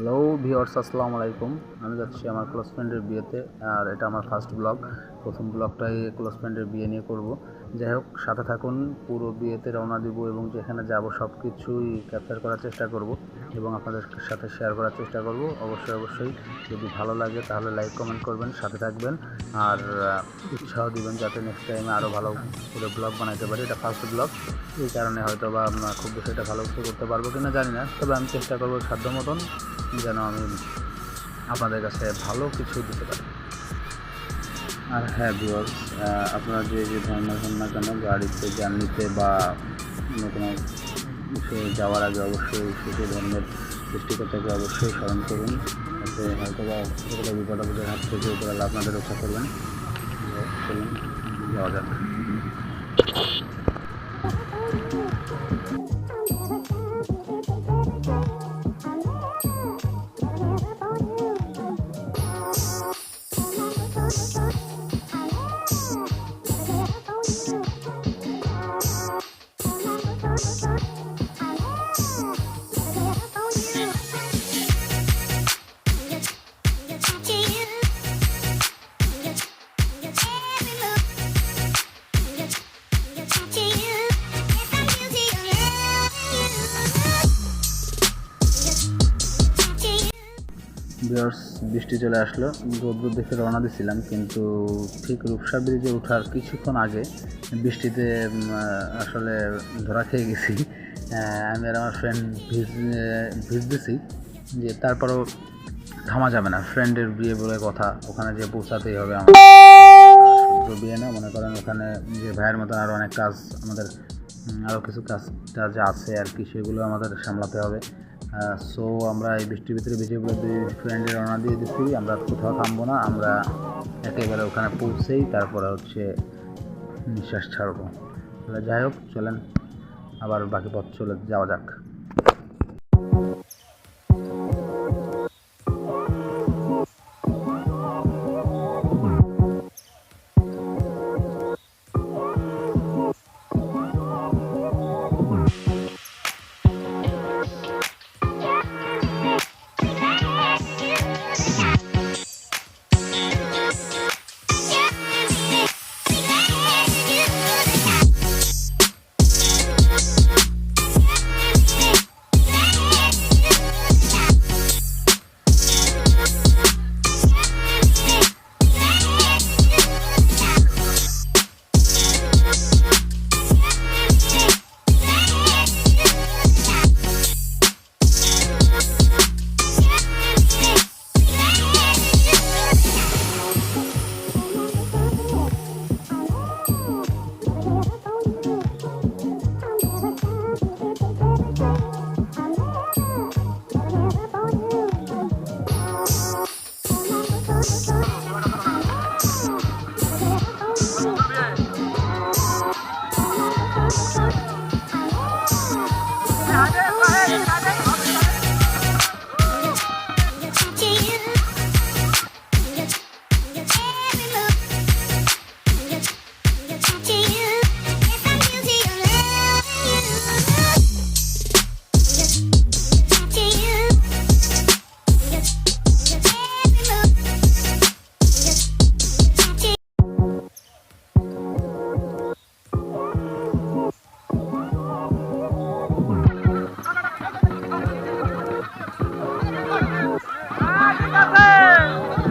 Hello viewers আসসালামু আলাইকুম। আমি যাচ্ছি আমার ক্লোজ ফ্রেন্ডের বিয়েতে, আর এটা আমার ফার্স্ট ব্লগ প্রথম ব্লগটাই ক্লোজ ফ্রেন্ডের বিয়ে নিয়ে করব। যাই হোক, সাথে থাকুন, পুরো বিয়েতে রওনা দিব এবং যেখানে যাব সব কিছুই ক্যাপচার করার চেষ্টা করব এবং আপনাদের সাথে শেয়ার করার চেষ্টা করব। অবশ্যই অবশ্যই, যদি ভালো লাগে তাহলে লাইক কমেন্ট করবেন, সাথে থাকবেন। আর উৎসাহ দিবেন যাতে নেক্সট টাইমে আরও ভালো করে ব্লগ বানাইতে পারি। এটা ফার্স্ট ব্লগ এই কারণে হয়তো বা আমরা খুব বেশি এটা ভালো কিছু করতে পারব কিনা জানি না। তবে আমি চেষ্টা করব সাধ্য মতন যেন আমি আপনাদের কাছে ভালো কিছু দিতে পারি। আর হ্যাঁ ভিওর্স আপনারা যে যে ধরনের হন না কেন গাড়িতে জার্নিতে বা অন্য কোনো বিষয়ে যাওয়ার আগে অবশ্যই সে যে ধরনের সৃষ্টিকর্তাকে অবশ্যই স্মরণ করুন। যাতে হয়তো বা সেগুলো বিপদ আপদের হাত থেকে উপরে আপনাদের রক্ষা করবেন। চলুন যাওয়া যাক। বিয়ার্স, বৃষ্টি চলে আসলো। রোদ্দুর দেখে রওনা দিছিলাম, কিন্তু ঠিক রূপসা ব্রিজে ওঠার কিছুক্ষণ আগে বৃষ্টিতে আসলে ধরা খেয়ে গেছি। আমি আর আমার ফ্রেন্ড ভিজ ভিজতেছি যে তারপরেও থামা যাবে না। ফ্রেন্ডের বিয়ে বলে কথা, ওখানে যে পৌঁছাতেই হবে আমার। বিয়ে না, মনে করেন ওখানে যে ভাইয়ের মতো আরও অনেক কাজ আমাদের আরও কিছু কাজ টাজ আছে আর কি, সেগুলো আমাদের সামলাতে হবে। সো আমরা এই বৃষ্টির ভিতরে বেঁচে দুই ফ্রেন্ডের রওনা দিয়ে দিচ্ছি। আমরা কোথাও থামবো না, আমরা একেবারে ওখানে পৌঁছেই তারপরে হচ্ছে নিঃশ্বাস ছাড়বো। তাহলে যাই হোক, চলেন, আবার বাকি পথ চলে যাওয়া যাক। 하.